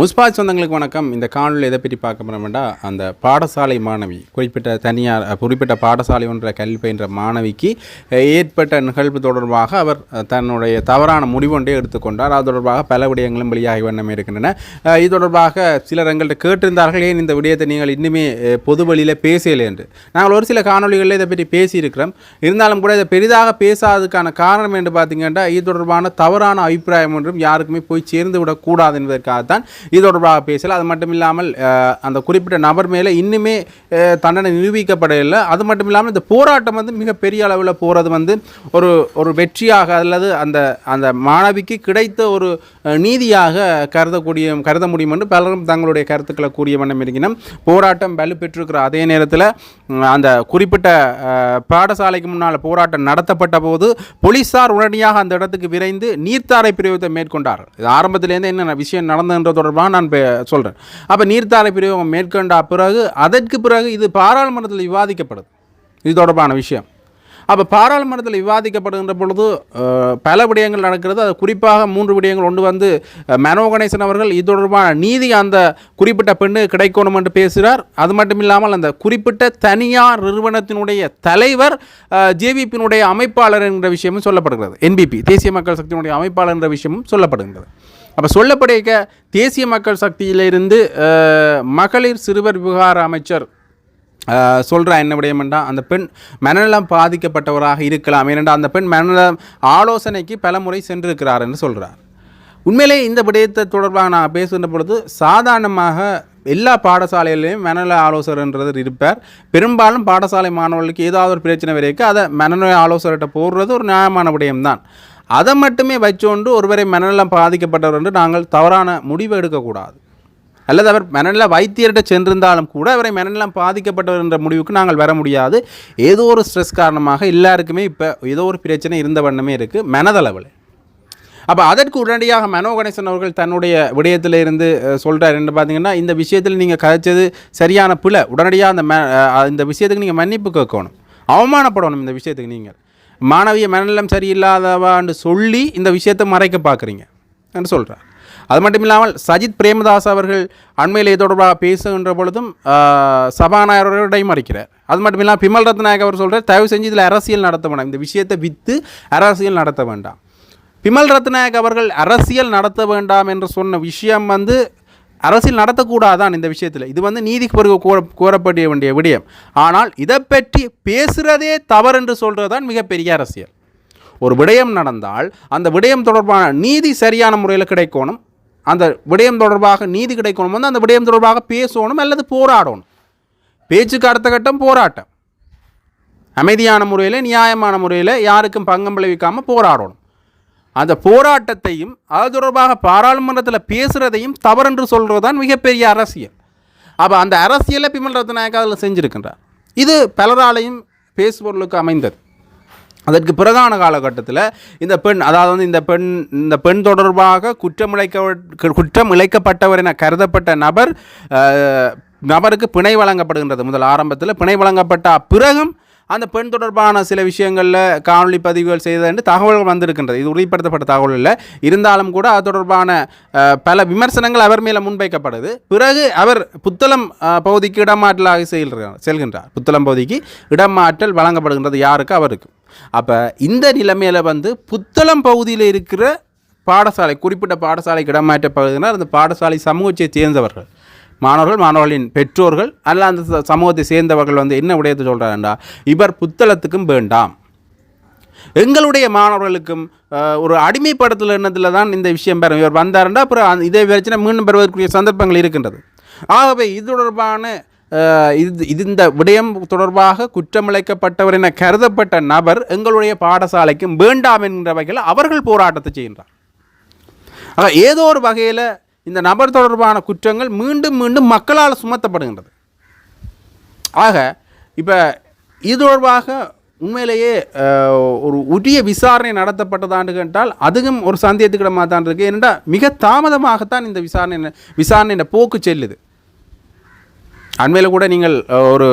முஸ்பாத் சொந்தங்களுக்கு வணக்கம். இந்த காணொலி எதை பற்றி பார்க்க போகிறோம்னா அந்த பாடசாலை மாணவி குறிப்பிட்ட தனியார் குறிப்பிட்ட பாடசாலை ஒன்ற கல்வி பயின்ற மாணவிக்கு ஏற்பட்ட நிகழ்வு தொடர்பாக அவர் தன்னுடைய தவறான முடிவொன்றே எடுத்துக்கொண்டார் அது தொடர்பாக பல விடயங்களும் வெளியாகி வண்ணம் இருக்கின்றன. இது தொடர்பாக சிலர் எங்கள்கிட்ட கேட்டிருந்தார்கள் ஏன் இந்த விடயத்தை நீங்கள் இன்னுமே பொது வழியில் பேசலை என்று. நாங்கள் ஒரு சில காணொலிகளில் இதை பற்றி பேசியிருக்கிறோம். இருந்தாலும் கூட இதை பெரிதாக பேசாததுக்கான காரணம் என்று பார்த்தீங்கன்னா இது தொடர்பான தவறான அபிப்பிராயம் ஒன்றும் யாருக்குமே போய் சேர்ந்து விடக்கூடாது என்பதற்காகத்தான் இது தொடர்பாக பேசலை. அது மட்டும் இல்லாமல் அந்த குறிப்பிட்ட நபர் மேலே இன்னுமே தண்டனை நிரூபிக்கப்படவில்லை. அது மட்டும் இல்லாமல் இந்த போராட்டம் வந்து மிகப்பெரிய அளவில் போகிறது வந்து ஒரு ஒரு வெற்றியாக அல்லது அந்த அந்த மாணவிக்கு கிடைத்த ஒரு நீதியாக கருதக்கூடிய கருத முடியும் என்று பலரும் தங்களுடைய கருத்துக்களை கூறிய வண்ணம் இருக்கணும் போராட்டம் வலுப்பெற்றிருக்கிற அதே நேரத்தில் அந்த குறிப்பிட்ட பாடசாலைக்கு முன்னால் போராட்டம் நடத்தப்பட்ட போது போலீஸார் உடனடியாக அந்த இடத்துக்கு விரைந்து நீர்த்தாரை பிரயோகத்தை மேற்கொண்டார். இது ஆரம்பத்திலேருந்து என்ன விஷயம் நடந்ததுன்ற தொடர்பாக நான் சொல்கிறேன் அப்போ நீர்த்தாரை பிரயோகம் மேற்கொண்ட பிறகு அதற்கு பிறகு இது பாராளுமன்றத்தில் விவாதிக்கப்படுது. இது தொடர்பான விஷயம். அப்போ பாராளுமன்றத்தில் விவாதிக்கப்படுகின்ற பொழுது பல விடயங்கள் நடக்கிறது. அது குறிப்பாக மூன்று விடயங்கள். ஒன்று வந்து மனோ கணேசன் அவர்கள் இது தொடர்பான நீதி அந்த குறிப்பிட்ட பெண்ணு கிடைக்கணும் என்று பேசுகிறார். அது மட்டும் இல்லாமல் அந்த குறிப்பிட்ட தனியார் நிறுவனத்தினுடைய தலைவர் ஜேவிபியினுடைய அமைப்பாளர் என்ற விஷயமும் சொல்லப்படுகிறது. என்பிபி தேசிய மக்கள் சக்தியினுடைய அமைப்பாளர் என்ற விஷயமும் சொல்லப்படுகின்றது. அப்போ சொல்லப்படிக்க தேசிய மக்கள் சக்தியிலிருந்து மகளிர் சிறுவர் விவகார அமைச்சர் சொல்கிறா என்ன விடயம்டா அந்த பெண் மனநலம் பாதிக்கப்பட்டவராக இருக்கலாம். ஏனென்றால் அந்த பெண் மனநலம் ஆலோசனைக்கு பல முறை சென்றிருக்கிறார் என்று சொல்கிறார் உண்மையிலே இந்த விடயத்தை தொடர்பாக நான் பேசுகின்ற பொழுது சாதாரணமாக எல்லா பாடசாலையிலையும் மனநல ஆலோசகர்ன்றது இருப்பார். பெரும்பாலும் பாடசாலை மாணவர்களுக்கு ஏதாவது ஒரு பிரச்சனை வரைக்கும் அதை மனநல ஆலோசகர்கிட்ட போடுறது ஒரு நியாயமான விடயம்தான். அதை மட்டுமே வச்சோண்டு ஒருவரை மனநலம் பாதிக்கப்பட்டவர் என்று நாங்கள் தவறான முடிவு எடுக்கக்கூடாது. அல்லது அவர் மனநல வைத்தியர்கிட்ட சென்றிருந்தாலும் கூட அவரை மனநலம் பாதிக்கப்பட்டவர் என்ற முடிவுக்கு நாங்கள் வர முடியாது. ஏதோ ஒரு ஸ்ட்ரெஸ் காரணமாக எல்லாருக்குமே இப்போ ஏதோ ஒரு பிரச்சனை இருந்த வண்ணமே இருக்குது மனதளவில். அப்போ அதற்கு உடனடியாக மனோ கணேசன் அவர்கள் தன்னுடைய விடயத்தில் இருந்து சொல்கிறார் என்று பார்த்தீங்கன்னா இந்த விஷயத்தில் நீங்கள் கதைச்சது சரியான பிழை. உடனடியாக அந்த இந்த விஷயத்துக்கு நீங்கள் மன்னிப்பு கேட்கணும். அவமானப்படணும் இந்த விஷயத்துக்கு நீங்கள். மாணவிய மனநலம் சரியில்லாதவான்னு சொல்லி இந்த விஷயத்தை மறைக்க பார்க்குறீங்க என்று சொல்கிறார். அது மட்டும் இல்லாமல் சஜித் பிரேமதாஸ் அவர்கள் அண்மையில் இது தொடர்பாக பேசுகின்ற பொழுதும் ஆஹ், சபாநாயகரோட மறைக்கிறார். அது மட்டும் இல்லாமல் பிமல் ரத்நாயக் அவர் சொல்கிறார் தயவு செஞ்சு இதில் அரசியல் நடத்த வேண்டாம் இந்த விஷயத்தை விற்று அரசியல் நடத்த வேண்டாம். பிமல் ரத்நாயக் அவர்கள் அரசியல் நடத்த வேண்டாம் என்று சொன்ன விஷயம் வந்து அரசியல் நடத்தக்கூடாதான் இந்த விஷயத்தில். இது வந்து நீதிக்கு பிறகு கோர கோரப்பட வேண்டிய விடயம். ஆனால் இதை பற்றி பேசுகிறதே தவறு என்று சொல்கிறது தான் மிகப்பெரிய அரசியல். ஒரு விடயம் நடந்தால் அந்த விடயம் தொடர்பான நீதி சரியான முறையில் கிடைக்கணும். அந்த விடயம் தொடர்பாக நீதி கிடைக்கணும் வந்து அந்த விடயம் தொடர்பாக பேசணும் அல்லது போராடணும். பேச்சுக்கு அடுத்த கட்டம் போராட்டம். அமைதியான முறையில் நியாயமான முறையில் யாருக்கும் பங்கம் விளைவிக்காமல் போராடணும். அந்த போராட்டத்தையும் அது தொடர்பாக பாராளுமன்றத்தில் பேசுகிறதையும் தவறென்று சொல்கிறது தான் மிகப்பெரிய அரசியல். அப்போ அந்த அரசியலை பிமல் ரத்நாயக்க அதில் செஞ்சுருக்கின்றார். இது பலராலையும் பேசுபொருளுக்கு அமைந்தது. அதற்கு பிரதான காலகட்டத்தில் இந்த பெண் அதாவது வந்து இந்த பெண் இந்த பெண் தொடர்பாக குற்றமிழைக்க குற்றம் இழைக்கப்பட்டவர் என கருதப்பட்ட நபர் நபருக்கு பிணை வழங்கப்படுகின்றது முதல் ஆரம்பத்தில். பிணை வழங்கப்பட்ட பிறகும் அந்த பெண் தொடர்பான சில விஷயங்களில் காணொலி பதிவுகள் செய்தது என்று தகவல்கள் வந்திருக்கின்றது. இது உறுதிப்படுத்தப்பட்ட தகவல் இல்லை. இருந்தாலும் கூட அது தொடர்பான பல விமர்சனங்கள் அவர் மேலே முன்வைக்கப்படுது. பிறகு அவர் புத்தளம் பகுதிக்கு இடமாற்றலாக செல்கிறார் செல்கின்றார். புத்தளம் பகுதிக்கு இடமாற்றல் வழங்கப்படுகின்றது யாருக்கு? அவருக்கு. அப்போ இந்த நிலைமையில் வந்து புத்தளம் பகுதியில் இருக்கிற பாடசாலை குறிப்பிட்ட பாடசாலைக்கு இடமாற்றப்படுகிறார் அந்த பாடசாலை சமூகத்தை சேர்ந்தவர்கள். மாணவர்கள் மாணவர்களின் பெற்றோர்கள் அல்ல அந்த ச- சமூகத்தை சேர்ந்தவர்கள் வந்து என்ன விடயத்தை சொல்கிறாருண்டா இவர் புத்தளத்துக்கும் வேண்டாம். எங்களுடைய மாணவர்களுக்கும் ஒரு அடிமைப்படுத்தல் எண்ணத்தில் தான் இந்த விஷயம் பெறும் இவர் வந்தாருண்டா அப்புறம் இதே பிரச்சனை மீண்டும் பெறுவதற்குரிய சந்தர்ப்பங்கள் இருக்கின்றது. ஆகவே இது தொடர்பான இது இது இந்த விடயம் தொடர்பாக குற்றமிழைக்கப்பட்டவர் என கருதப்பட்ட நபர் எங்களுடைய பாடசாலைக்கும் வேண்டாம் என்கிற வகையில் அவர்கள் போராட்டத்தை செய்கின்றார். ஆக ஏதோ ஒரு வகையில் இந்த நபர் தொடர்பான குற்றங்கள் மீண்டும் மீண்டும் மக்களால் சுமத்தப்படுகின்றது. ஆக இப்போ இது தொடர்பாக உண்மையிலேயே ஒரு உரிய விசாரணை நடத்தப்பட்டதாண்டு கேட்டால் அதுவும் ஒரு சந்தேகத்துக்கிடமாக தான் இருக்குது ஏனென்றால் மிக தாமதமாகத்தான் இந்த விசாரணை விசாரணையின் போக்கு செல்லுது. அண்மையில் கூட நீங்கள் ஒரு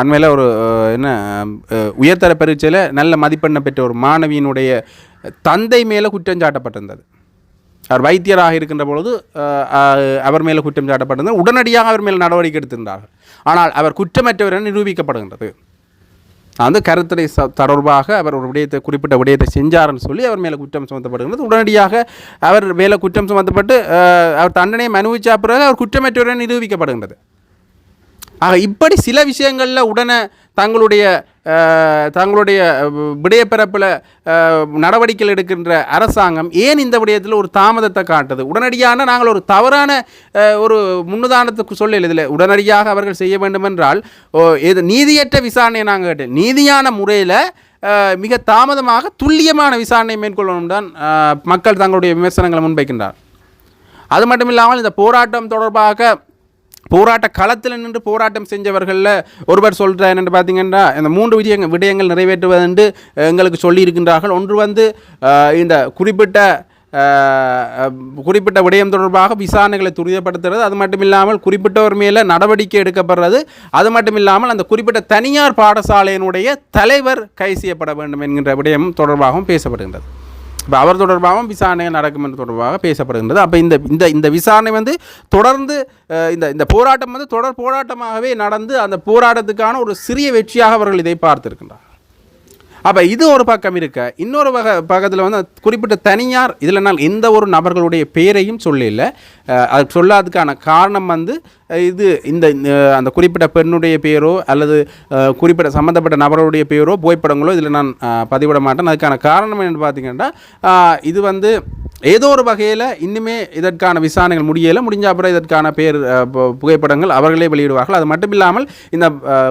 அண்மையில் ஒரு என்ன உயர்தர பரீட்சையில் நல்ல மதிப்பெண்ணை பெற்ற ஒரு மாணவியினுடைய தந்தை மேலே குற்றம் சாட்டப்பட்டிருந்தது. அவர் வைத்தியராக இருக்கின்ற பொழுது அவர் மேலே குற்றம் சாட்டப்பட்டது உடனடியாக அவர் மேல் நடவடிக்கை எடுத்திருந்தார்கள். ஆனால் அவர் குற்றமற்றவர் என நிரூபிக்கப்படுகின்றது. அந்த கருத்துரை தொடர்பாக அவர் ஒரு விடயத்தை குறிப்பிட்ட விடயத்தை செஞ்சார்னு சொல்லி அவர் மேலே குற்றம் சுமத்தப்படுகிறது உடனடியாக அவர் மேலே குற்றம் சுமத்தப்பட்டு அவர் தண்டனையை மனுவிச்சா பிறகு அவர் குற்றமற்றவர் என நிரூபிக்கப்படுகின்றது. ஆக இப்படி சில விஷயங்களில் உடனே தங்களுடைய தங்களுடைய விடயப்பரப்பில் விடயப்பிறப்பில் நடவடிக்கைகள் எடுக்கின்ற அரசாங்கம் ஏன் இந்த விடயத்தில் ஒரு தாமதத்தை காட்டுது? உடனடியான நாங்கள் ஒரு தவறான ஒரு முன்னுதாரணத்துக்கு சொல்லல இதில். உடனடியாக அவர்கள் செய்ய வேண்டுமென்றால் ஓ, இது நீதியற்ற விசாரணையை நாங்கள் கேட்டேன் நீதியான முறையில் மிக தாமதமாக துல்லியமான விசாரணை மேற்கொள்ளணும் தான் மக்கள் தங்களுடைய விமர்சனங்களை முன்வைக்கின்றார். அது மட்டும் இல்லாமல் இந்த போராட்டம் தொடர்பாக போராட்ட களத்தில் நின்று போராட்டம் செஞ்சவர்களில் ஒருவர் சொல்கிற என்று பார்த்தீங்கன்னா இந்த மூன்று விடயங்கள் விடயங்கள் நிறைவேற்றுவதென்று எங்களுக்கு சொல்லியிருக்கின்றார்கள். ஒன்று வந்து இந்த குறிப்பிட்ட குறிப்பிட்ட விடயம் தொடர்பாக விசாரணைகளை துரிதப்படுத்துறது அது மட்டும் இல்லாமல் குறிப்பிட்டவர் மேலே நடவடிக்கை எடுக்கப்படுறது அது மட்டும் இல்லாமல் அந்த குறிப்பிட்ட தனியார் பாடசாலையினுடைய தலைவர் கை செய்யப்பட வேண்டும் என்கின்ற விடயம் தொடர்பாகவும் பேசப்படுகின்றது. இப்போ அவர் தொடர்பாகவும் விசாரணை நடக்கும் என்று தொடர்பாக பேசப்படுகின்றது. அப்போ இந்த இந்த இந்த விசாரணை வந்து தொடர்ந்து இந்த இந்த போராட்டம் வந்து தொடர் போராட்டமாகவே நடந்து அந்த போராட்டத்துக்கான ஒரு சிறிய வெற்றியாக அவர்கள் இதை பார்த்திருக்கின்றார். அப்போ இது ஒரு பக்கம் இருக்க. இன்னொரு வகை பக்கத்தில் வந்து குறிப்பிட்ட தனியார் இதில் நான் எந்த ஒரு நபர்களுடைய பெயரையும் சொல்லல. அது சொல்லாததுக்கான காரணம் வந்து இது இந்த அந்த குறிப்பிட்ட பெண்ணுடைய பெயரோ அல்லது குறிப்பிட்ட சம்மந்தப்பட்ட நபர்களுடைய பெயரோ புகைப்படங்களோ இதில் நான் பதிவிட மாட்டேன். அதுக்கான காரணம் என்னென்னு பார்த்தீங்கன்னா இது வந்து ஏதோ ஒரு வகையில் இன்னுமே இதற்கான விசாரணைகள் முடியலை. முடிஞ்ச அப்புறம் இதற்கான பேர் புகைப்படங்கள் அவர்களே வெளியிடுவார்கள். அது மட்டும் இல்லாமல் இந்த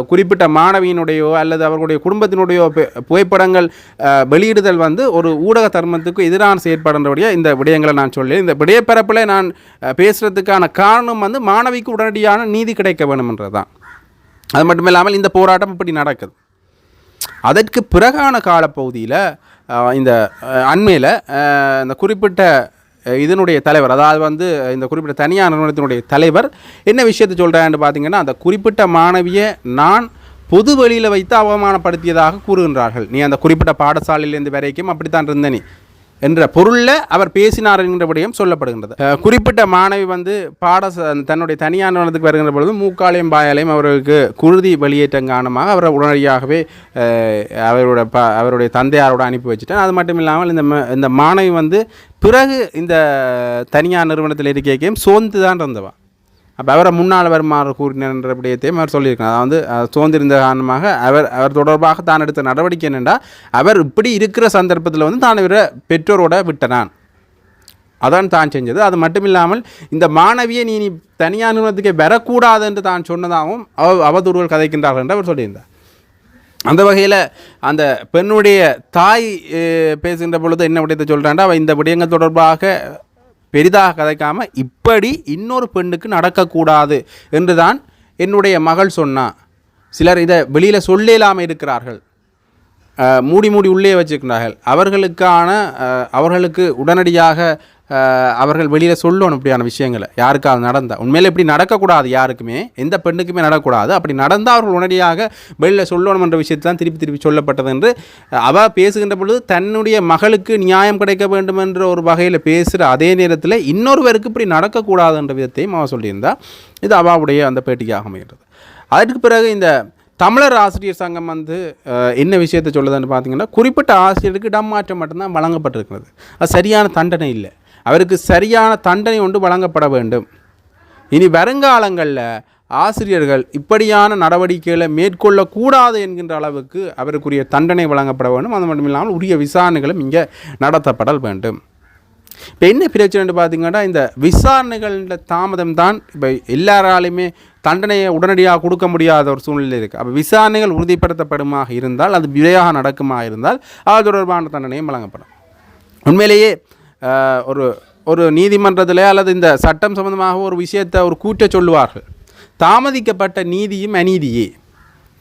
குறிப்பிட்ட மாணவியினுடையோ அல்லது அவர்களுடைய குடும்பத்தினுடையோ பெ- புகைப்படங்கள் வெளியிடுதல் வந்து ஒரு ஊடக தர்மத்துக்கு எதிரான செயற்பாடுன்றபடியாக இந்த விடயங்களை நான் சொல்லி இந்த விடயப்பரப்பில் நான் பேசுகிறதுக்கான காரணம் வந்து மாணவிக்கு உடனடியான நீதி கிடைக்க வேணும்ன்றது தான் அது மட்டும் இல்லாமல் இந்த போராட்டம் இப்படி நடக்குது. அதற்கு பிறகான காலப்பகுதியில் இந்த அண்மையில் இந்த குறிப்பிட்ட இதனுடைய தலைவர் அதாவது வந்து இந்த குறிப்பிட்ட தனியார் நிறுவனத்தினுடைய தலைவர் என்ன விஷயத்தை சொல்கிறான்னு பார்த்தீங்கன்னா அந்த குறிப்பிட்ட மாணவியை நான் பொது வழியில் வைத்து அவமானப்படுத்தியதாக கூறுகின்றார்கள். நீ அந்த குறிப்பிட்ட பாடசாலையிலேருந்து வரைக்கும் அப்படித்தான் இருந்த நீ. என்ற பொருளில் அவர் பேசினார் என்கிற விடயம் சொல்லப்படுகின்றது. குறிப்பிட்ட மாணவி வந்து பாட தன்னுடைய தனியார் நிறுவனத்துக்கு வருகின்ற பொழுது மூக்காலையும் பாயாலையும் அவர்களுக்கு குருதி வெளியேற்றம் காரணமாக அவரை உடனடியாகவே அவரோட ப அவருடைய தந்தையாரோட அனுப்பி வச்சுட்டேன் அது மட்டும் இல்லாமல் இந்த இந்த மாணவி வந்து பிறகு இந்த தனியார் நிறுவனத்தில் இருக்கையும் சோர்ந்து தான் இருந்தவா. அப்போ அவரை முன்னால் வருமாறு கூறினார் விடயத்தையும் அவர் சொல்லியிருக்கார் அதாவது சோர்ந்திருந்த காரணமாக அவர் அவர் தொடர்பாக தான் எடுத்த நடவடிக்கை என்னென்னா அவர் இப்படி இருக்கிற சந்தர்ப்பத்தில் வந்து தான் இவரை பெற்றோரோட விட்டனான். அதான் தான் செஞ்சது. அது மட்டும் இல்லாமல் இந்த மாணவியை நீ நீ தனியார் நிறுவனத்துக்கே வரக்கூடாது என்று தான் சொன்னதாகவும் அவ அவதூறுகள் கதைக்கின்றார்கள் என்று அவர் சொல்லியிருந்தார். அந்த வகையில் அந்த பெண்ணுடைய தாய் பேசுகின்ற பொழுது என்ன விடயத்தை சொல்கிறாண்டா அவள் இந்த விடயங்கள் தொடர்பாக பெரிதாக கதைக்காமல் இப்படி இன்னொரு பெண்ணுக்கு நடக்கக்கூடாது என்று தான் என்னுடைய மகள் சொன்னா. சிலர் இதை வெளியில் சொல்லலாமல் இருக்கிறார்கள். மூடி மூடி உள்ளே வச்சிருக்கிறார்கள். அவர்களுக்கான அவர்களுக்கு உடனடியாக அவர்கள் வெளியில் சொல்லணும் இப்படியான விஷயங்களை. யாருக்காவது நடந்தால் உண்மையில் இப்படி நடக்கக்கூடாது யாருக்குமே. எந்த பெண்ணுக்குமே நடக்கக்கூடாது. அப்படி நடந்தால் அவர்கள் உடனடியாக வெளியில் சொல்லணும் என்ற விஷயத்தை தான் திருப்பி திருப்பி சொல்லப்பட்டது என்று அவள் பேசுகின்ற பொழுது தன்னுடைய மகளுக்கு நியாயம் கிடைக்க வேண்டும் என்ற ஒரு வகையில் பேசுகிற அதே நேரத்தில் இன்னொருவருக்கு இப்படி நடக்கக்கூடாது என்ற விதத்தையும் அவள் சொல்லியிருந்தா. இது அவாவுடைய அந்த பேட்டிக்காக அமைகிறது அதற்கு பிறகு இந்த தமிழர் ஆசிரியர் சங்கம் வந்து என்ன விஷயத்தை சொல்லுதுன்னு பார்த்தீங்கன்னா குறிப்பிட்ட ஆசிரியருக்கு இடமாற்றம் மட்டும்தான் வழங்கப்பட்டிருக்கிறது. அது சரியான தண்டனை இல்லை. அவருக்கு சரியான தண்டனை ஒன்று வழங்கப்பட வேண்டும். இனி வருங்காலங்களில் ஆசிரியர்கள் இப்படியான நடவடிக்கைகளை மேற்கொள்ளக்கூடாது என்கின்ற அளவுக்கு அவருக்குரிய தண்டனை வழங்கப்பட வேண்டும். அது மட்டும் இல்லாமல் உரிய விசாரணைகளும் இங்கே நடத்தப்படல் வேண்டும். இப்போ என்ன பிரச்சனைன்னு பார்த்தீங்கன்னா இந்த விசாரணைகளில் தாமதம் தான் இப்போ எல்லாராலையுமே தண்டனையை உடனடியாக கொடுக்க முடியாத ஒரு சூழ்நிலை இருக்குது அப்போ விசாரணைகள் உறுதிப்படுத்தப்படுமாக இருந்தால் அது விரைவாக நடக்குமாக இருந்தால் அது தொடர்பான தண்டனையும் வழங்கப்படும். உண்மையிலேயே ஒரு ஒரு நீதிமன்றத்தில் அல்லது இந்த சட்டம் சம்பந்தமாக ஒரு விஷயத்தை ஒரு கூட்ட சொல்லுவார்கள். தாமதிக்கப்பட்ட நீதியும் அநீதியே.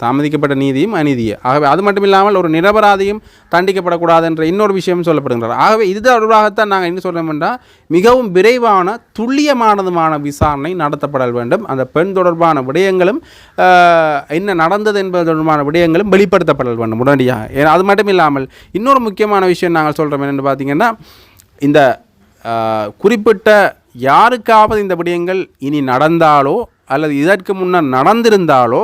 தாமதிக்கப்பட்ட நீதியும் அநீதியே. ஆகவே அது மட்டும் இல்லாமல் ஒரு நிரபராதியும் தண்டிக்கப்படக்கூடாது என்ற இன்னொரு விஷயம் சொல்லப்படுகின்றார் ஆகவே இது தொடர்பாகத்தான் நாங்கள் என்ன சொல்கிறோம் என்றால் மிகவும் விரைவான துல்லியமானதுமான விசாரணை நடத்தப்படல் வேண்டும். அந்த பெண் தொடர்பான விடயங்களும் என்ன நடந்தது என்பது தொடர்பான விடயங்களும் வெளிப்படுத்தப்படல் வேண்டும் உடனடியாக. ஏன்னா அது மட்டும் இல்லாமல் இன்னொரு முக்கியமான விஷயம் நாங்கள் சொல்கிறோம் என்னென்னு பார்த்தீங்கன்னா இந்த குறிப்பிட்ட யாருக்காவது இந்த விடயங்கள் இனி நடந்தாலோ அல்லது இதற்கு முன்னர் நடந்திருந்தாலோ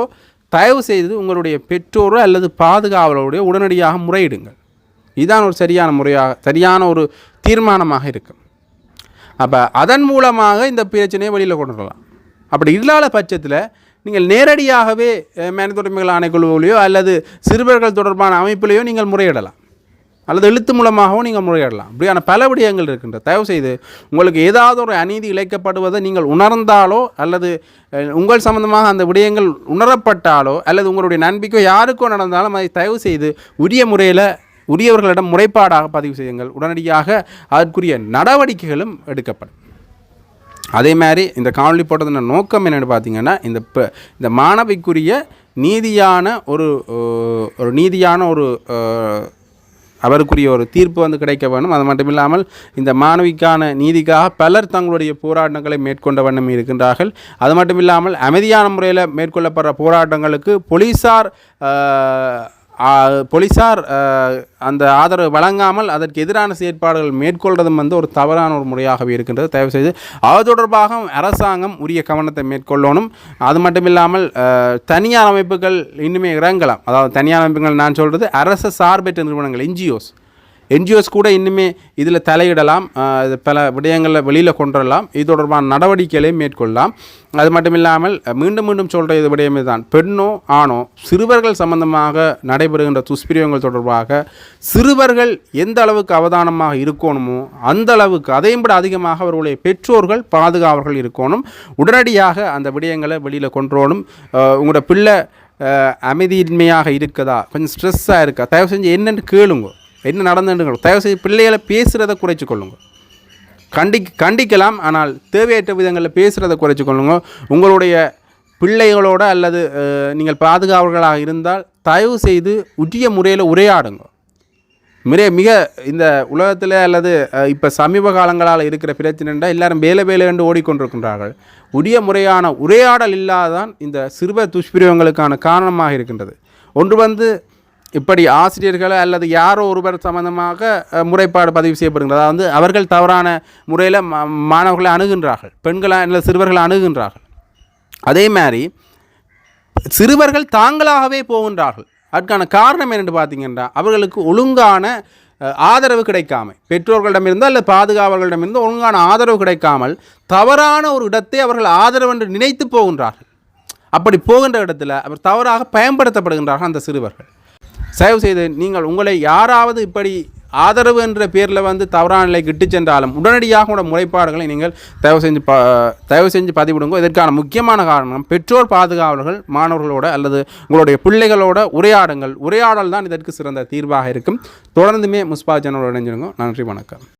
தயவு செய்து உங்களுடைய பெற்றோரோ அல்லது பாதுகாவலருடைய உடனடியாக முறையிடுங்கள். இதுதான் ஒரு சரியான முறையாக சரியான ஒரு தீர்மானமாக இருக்கும். அப்போ அதன் மூலமாக இந்த பிரச்சனையை வெளியில் கொண்டு வரலாம். அப்படி இல்லாத பட்சத்தில் நீங்கள் நேரடியாகவே அஹ், மனித உரிமைகள் ஆணைக்குழுவிலையோ அல்லது சிறுவர்கள் தொடர்பான அமைப்பிலேயோ நீங்கள் முறையிடலாம். அல்லது எழுத்து மூலமாகவும் நீங்கள் முறையிடலாம். இப்படியான பல விடயங்கள் இருக்கின்ற. தயவு செய்து உங்களுக்கு ஏதாவது ஒரு அநீதி இழைக்கப்படுவதை நீங்கள் உணர்ந்தாலோ அல்லது உங்கள் சம்பந்தமாக அந்த விடயங்கள் உணரப்பட்டாலோ அல்லது உங்களுடைய நம்பிக்கை யாருக்கோ நடந்தாலும் அதை தயவு செய்து உரிய முறையில் உரியவர்களிடம் முறைப்பாடாக பதிவு செய்யுங்கள். உடனடியாக அதற்குரிய நடவடிக்கைகளும் எடுக்கப்படும். அதே மாதிரி இந்த காணொலி போட்டதுன நோக்கம் என்னென்னு பார்த்தீங்கன்னா இந்த ப- இந்த மாணவிக்குரிய நீதியான ஒரு ஒரு நீதியான ஒரு அவருக்குரிய ஒரு தீர்ப்பு வந்து கிடைக்க வேணும் அது மட்டும் இல்லாமல் இந்த மாணவிக்கான நீதிக்காக பலர் தங்களுடைய போராட்டங்களை மேற்கொண்ட வண்ணம் இருக்கின்றார்கள். அது மட்டும் இல்லாமல் அமைதியான முறையில் மேற்கொள்ளப்படுற போராட்டங்களுக்கு போலீஸார் போலீஸார் அந்த ஆதரவு வழங்காமல் அதற்கு எதிரான செயற்பாடுகள் மேற்கொள்வதும் வந்து ஒரு தவறான ஒரு முறையாகவே இருக்கின்றது. தயவு செய்து அது தொடர்பாக அரசாங்கம் உரிய கவனத்தை மேற்கொள்ளணும். அது மட்டும் இல்லாமல் தனியார் அமைப்புகள் இன்னுமே இறங்கலாம். அதாவது தனியார் அமைப்புகள் நான் சொல்கிறது அரசு சார்பற்ற நிறுவனங்கள் என்ஜிஓஸ். என்ஜிஓஸ் கூட இன்னுமே இதில் தலையிடலாம் பல விடயங்களில் வெளியில் கொண்டு வரலாம் இது தொடர்பான நடவடிக்கைகளை மேற்கொள்ளலாம். அது மட்டும் இல்லாமல் மீண்டும் மீண்டும் சொல்கிற இது விடயமே தான். பெண்ணோ ஆணோ சிறுவர்கள் சம்பந்தமாக நடைபெறுகின்ற துஷ்பிரியங்கள் தொடர்பாக சிறுவர்கள் எந்த அளவுக்கு அவதானமாக இருக்கணுமோ அந்த அளவுக்கு அதையும் விட அதிகமாக அவர்களுடைய பெற்றோர்கள் பாதுகாவர்கள் இருக்கணும். உடனடியாக அந்த விடயங்களை வெளியில் கொண்டு வரணும் உங்களோட பிள்ளை அமைதியின்மையாக இருக்குதா? கொஞ்சம் ஸ்ட்ரெஸ்ஸாக இருக்கா? தயவு செஞ்சு என்னென்னு கேளுங்க. என்ன நடந்துன்னு தயவு செய்து பிள்ளைகளை பேசுகிறத குறைச்சி கொள்ளுங்க. கண்டி கண்டிக்கலாம் ஆனால் தேவையற்ற விதங்களில் பேசுகிறத குறைச்சி கொள்ளுங்க. உங்களுடைய பிள்ளைகளோட அல்லது நீங்கள் பாதுகாவலர்களாக இருந்தால் தயவு செய்து உரிய முறையில் உரையாடுங்க. மிக மிக இந்த உலகத்தில் அல்லது இப்போ சமீப காலங்களால் இருக்கிற பிரச்சனைண்டா எல்லாரும் வேலை வேலை என்று ஓடிக்கொண்டிருக்கின்றார்கள். உரிய முறையான உரையாடல் இல்லாதான் இந்த சிறுவர் துஷ்பிரயோகங்களுக்கான காரணமாக இருக்கின்றது. ஒன்று வந்து இப்படி ஆசிரியர்கள் அல்லது யாரோ ஒருவர் சம்பந்தமாக முறைப்பாடு பதிவு செய்யப்படுகிறது அதாவது அவர்கள் தவறான முறையில் மாணவர்களை அணுகின்றார்கள் பெண்களை அல்லது சிறுவர்களை அணுகின்றார்கள் அதே மாதிரி சிறுவர்கள் தாங்களாகவே போகின்றார்கள். அதுக்கான காரணம் என்னென்று பார்த்தீங்கன்னா அவர்களுக்கு ஒழுங்கான ஆதரவு கிடைக்காமை. பெற்றோர்களிடமிருந்து அல்லது பாதுகாவலர்களிடமிருந்து ஒழுங்கான ஆதரவு கிடைக்காமல் தவறான ஒரு இடத்தை அவர்கள் ஆதரவு என்று நினைத்து போகின்றார்கள். அப்படி போகின்ற இடத்துல அவர் தவறாக பயன்படுத்தப்படுகின்றார்கள் அந்த சிறுவர்கள். தயவு செய்து நீங்கள் உங்களை யாராவது இப்படி ஆதரவு என்ற பேரில் வந்து தவறான நிலைக்கு இட்டு சென்றாலும் உடனடியாக உங்களோட முறைப்பாடுகளை நீங்கள் தயவு செஞ்சு ப தயவு செஞ்சு பதிவிடுங்க. இதற்கான முக்கியமான காரணம் பெற்றோர் பாதுகாவலர்கள் மாணவர்களோட அல்லது உங்களுடைய பிள்ளைகளோட உரையாடுங்கள். உரையாடல் தான் இதற்கு சிறந்த தீர்வாக இருக்கும். தொடர்ந்துமே முஸ்பா இணைஞ்சிருங்க நன்றி வணக்கம்.